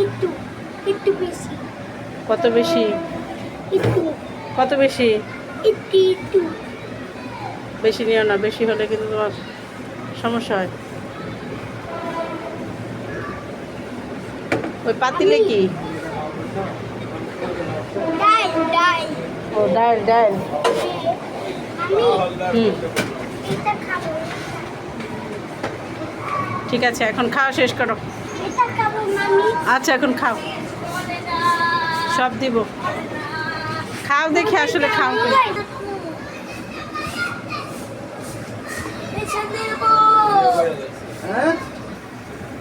একটু একটু বেশি। কত বেশি? একটু। কত বেশি? একটু একটু। বেশি নিও না বেশি হলে কিন্তু তোমার সমস্যা হয়। ওই পাতিলে কি? ডাল ডাল। ও ডাল ডাল। হুম। ঠিক আছে এখন খাওয়া শেষ করো। আচ্ছা এখন খাও। সব দিব। খাও দেখি আসলে খাও।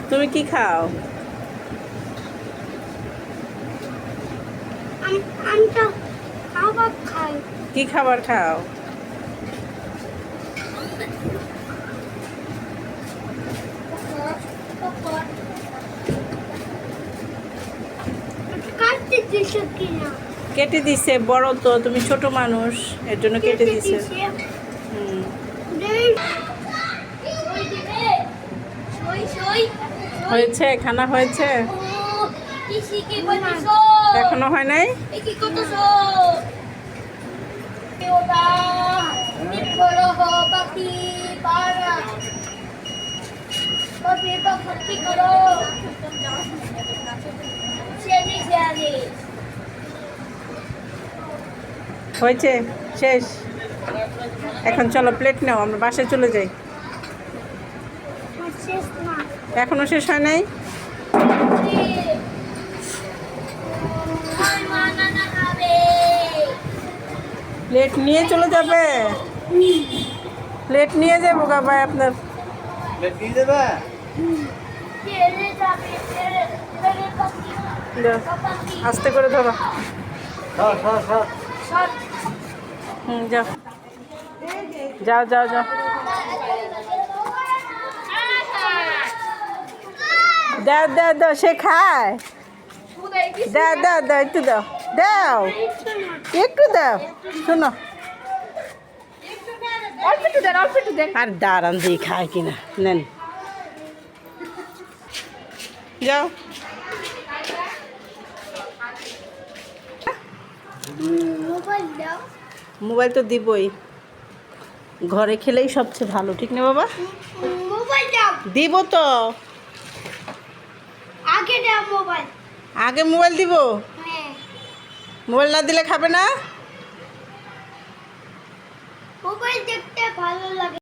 তুমি কি খাও? কি খাবার খাও কাটতে দিছো কিনা কেটে দিছে বড় তো তুমি ছোট মানুষ এর জন্য কেটে দিছে। হয়েছে খানা হয়েছে? এখনও হয় নাই? করো হয়েছে? শেষ? এখন চলো প্লেট নাও আমরা বাসায় চলে যাই। এখনও শেষ হয় নাই? প্লেট নিয়ে চলে যাবে? প্লেট নিয়ে যাব গা ভাই আপনার। ছেড়ে যাবে? আস্তে করে ধরো। হুম যাও। যাও যাও যাও। দাও দাও দাও সে খায়। দাও দাও দাও একটু দাও। দাও একটু দাও। শোনো। আর দাঁড়ান দিয়ে খায় কিনা। নেন। যাও। মোবাইল দাও। মোবাইল তো দিবই। ঘরে খেলেই সবচেয়ে ভালো ঠিক না বাবা? মোবাইল দাও। দিব তো। আগে দাও মোবাইল। আগে মোবাইল দিব? হ্যাঁ। মোবাইল না দিলে খাবে না? মোবাইল দেখতে ভালো লাগে।